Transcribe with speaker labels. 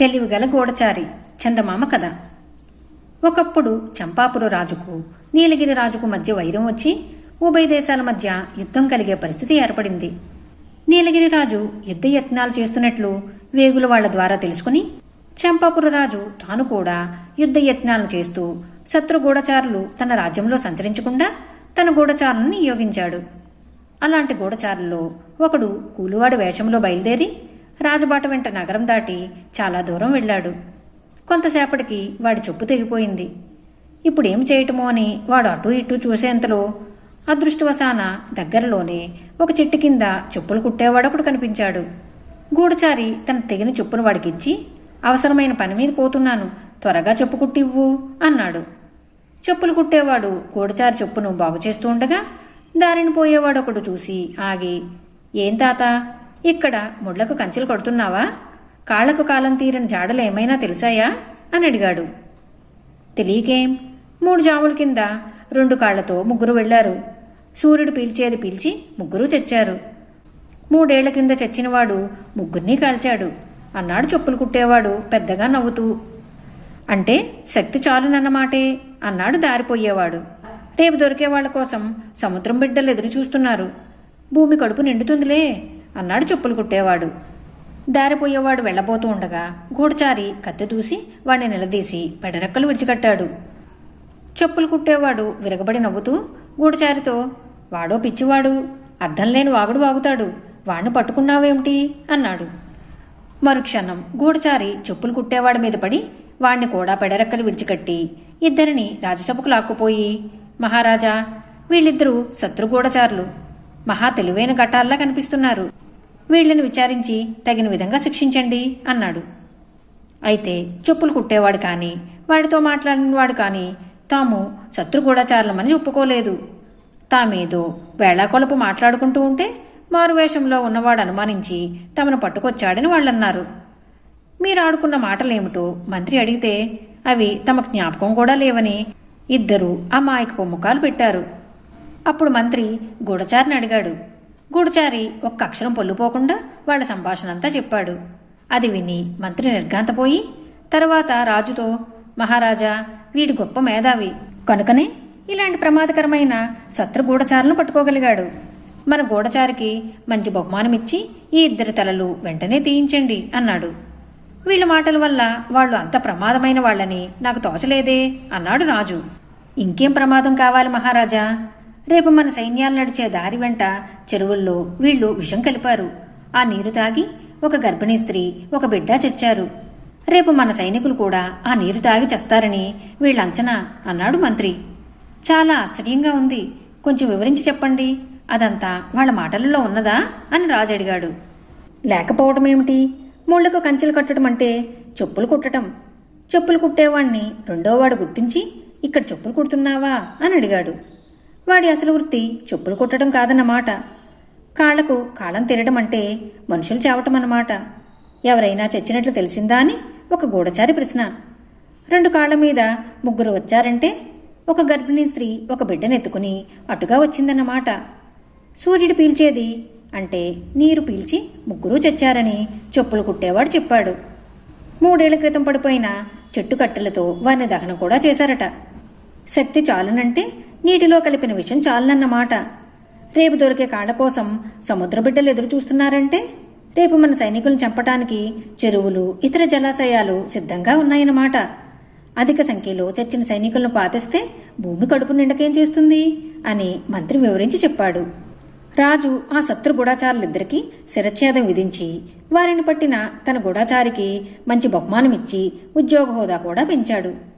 Speaker 1: తెలివిగల గూఢచారి చందమామ కథ. ఒకప్పుడు చంపాపుర రాజుకు నీలగిరి రాజుకు మధ్య వైరం వచ్చి ఉభయ దేశాల మధ్య యుద్ధం కలిగే పరిస్థితి ఏర్పడింది. నీలగిరి రాజు యుద్ధ యత్నాలు చేస్తున్నట్లు వేగుల వాళ్ళ ద్వారా తెలుసుకుని చంపాపుర రాజు తాను కూడా యుద్ధ యత్నాలు చేస్తూ శత్రు గూఢచారులు తన రాజ్యంలో సంచరించకుండా తన గూఢచారులను నియోగించాడు. అలాంటి గూఢచారుల్లో ఒకడు కూలివాడి వేషంలో బయలుదేరి రాజబాట వెంట నగరం దాటి చాలా దూరం వెళ్ళాడు. కొంతసేపటికి వాడి చెప్పు తెగిపోయింది. ఇప్పుడేం చేయటమో అని వాడు అటూ ఇటూ చూసేంతలో అదృష్టవశాన దగ్గరలోనే ఒక చెట్టు కింద చెప్పులు కుట్టేవాడొకడు కనిపించాడు. గూడచారి తన తెగిన చెప్పును వాడికిచ్చి అవసరమైన పని మీద పోతున్నాను త్వరగా చెప్పు కుట్టివ్వు అన్నాడు. చెప్పులు కుట్టేవాడు గూడచారి చెప్పును బాగు చేస్తూ ఉండగా దారిని పోయేవాడు ఒకడు చూసి ఆగి ఏం తాత ఇక్కడ ముళ్ళకు కంచెలు కొడుతున్నావా? కాళ్ళకు కాలం తీరని జాడలు ఏమైనా తెలిసాయా? అని అడిగాడు. తెలియకేం? మూడు జాముల కింద రెండు కాళ్ళతో ముగ్గురు వెళ్ళారు సూర్యుడు పీల్చేది పీల్చి ముగ్గురు చచ్చారు. మూడేళ్ళ కింద చచ్చినవాడు ముగ్గురిని కాల్చాడు. అన్నాడు చెప్పులు కుట్టేవాడు పెద్దగా నవ్వుతూ. అంటే శక్తి చాలునన్నమాటే అన్నాడు దారిపోయేవాడు. రేపు దొరికే వాళ్ళ కోసం సముద్రం బిడ్డలు ఎదురు చూస్తున్నారు భూమి కడుపు నిండుతుందిలే. అన్నాడు చెప్పులు కుట్టేవాడు. దారిపోయేవాడు వెళ్ళబోతూ ఉండగా గూడచారి కత్తి దూసి వాడిని నిలదీసి పెడరెక్కలు విడిచికట్టాడు. చెప్పులు కుట్టేవాడు విరగబడి నవ్వుతూ గూడచారితో వాడో పిచ్చివాడు అర్థం లేని వాగుడు వాగుతాడు వాణ్ణి పట్టుకున్నావేమిటి? అన్నాడు. మరుక్షణం గూడచారి చెప్పులు కుట్టేవాడి మీద పడి వాణ్ణి కూడా పెడరెక్కలు విడిచికట్టి ఇద్దరిని రాజసభకు లాక్కుపోయి మహారాజా వీళ్ళిద్దరూ శత్రుగూడచారులు మహా తెలివైన ఘటాల్లా కనిపిస్తున్నారు. వీళ్ళని విచారించి తగిన విధంగా శిక్షించండి అన్నాడు. అయితే చెప్పులు కుట్టేవాడు కానీ వాడితో మాట్లాడినవాడు కానీ తాము శత్రుగూఢచారులమని ఒప్పుకోలేదు. తామేదో వేళాకొలపు మాట్లాడుకుంటూ ఉంటే మారువేషంలో ఉన్నవాడు అనుమానించి తమను పట్టుకొచ్చాడని వాళ్ళన్నారు. మీరు ఆడుకున్న మాటలేమిటో మంత్రి అడిగితే అవి తమకు జ్ఞాపకం కూడా లేవని ఇద్దరు అమాయకపు ముఖాలు పెట్టారు. అప్పుడు మంత్రి గూఢచారిని అడిగాడు. గూఢచారి ఒక్క అక్షరం పొల్లుపోకుండా వాళ్ళ సంభాషణ అంతా చెప్పాడు. అది విని మంత్రి నిర్ఘాంతపోయి తర్వాత రాజుతో మహారాజా వీడి గొప్ప మేధావి. కనుకనే ఇలాంటి ప్రమాదకరమైన శత్రు గూఢచారులను పట్టుకోగలిగాడు. మన గూఢచారికి మంచి బహుమానమిచ్చి ఈ ఇద్దరి తలలు వెంటనే తీయించండి అన్నాడు. వీళ్ళ మాటల వల్ల వాళ్ళు అంత ప్రమాదమైన వాళ్ళని నాకు తోచలేదే అన్నాడు రాజు. ఇంకేం ప్రమాదం కావాలి మహారాజా? రేపు మన సైన్యాలు నడిచే దారి వెంట చెరువుల్లో వీళ్ళు విషం కలిపారు. ఆ నీరు తాగి ఒక గర్భిణీ స్త్రీ ఒక బిడ్డ చచ్చారు. రేపు మన సైనికులు కూడా ఆ నీరు తాగి చస్తారని వీళ్ళంచనా అన్నాడు మంత్రి. చాలా ఆశ్చర్యంగా ఉంది. కొంచెం వివరించి చెప్పండి. అదంతా వాళ్ళ మాటలలో ఉన్నదా అని రాజు అడిగాడు. లేకపోవటం ఏమిటి ముళ్ళకు కంచెలు కట్టడం అంటే చెప్పులు కుట్టడం చెప్పులు కుట్టేవాణ్ణి రెండోవాడు గుర్తించి ఇక్కడ చెప్పులు కుడుతున్నావా అని అడిగాడు. వాడి అసలు వృత్తి చెప్పులు కుట్టడం కాదన్నమాట. కాళ్ళకు కాళం తిరగడం అంటే మనుషులు చావటం అన్నమాట ఎవరైనా చచ్చినట్లు తెలిసిందా అని ఒక గూఢచారి ప్రశ్న. రెండు కాళ్ళ మీద ముగ్గురు వచ్చారంటే ఒక గర్భిణీ స్త్రీ ఒక బిడ్డనెత్తుకుని అటుగా వచ్చిందన్నమాట. సూర్యుడు పీల్చేది అంటే నీరు పీల్చి ముగ్గురు చచ్చారని చెప్పులు కుట్టేవాడు చెప్పాడు. మూడేళ్ళ క్రితం పడిపోయిన చెట్టు కట్టెలతో వారిని దహనం కూడా చేశారట. శక్తి చాలునంటే నీటిలో కలిపిన విషయం చాలన్నమాట రేపు దొరికే కాళ్ళ కోసం సముద్ర బిడ్డలు ఎదురు చూస్తున్నారంటే రేపు మన సైనికులను చంపటానికి చెరువులు ఇతర జలాశయాలు సిద్ధంగా ఉన్నాయన్నమాట. అధిక సంఖ్యలో చచ్చిన సైనికులను పాతిస్తే భూమి కడుపు నిండకేం చేస్తుంది అని మంత్రి వివరించి చెప్పాడు. రాజు ఆ శత్రు గూఢాచారులిద్దరికీ శిరచ్ఛేదం విధించి వారిని పట్టిన తన గూఢాచారికి మంచి బహుమానమిచ్చి ఉద్యోగ హోదా కూడా పెంచాడు.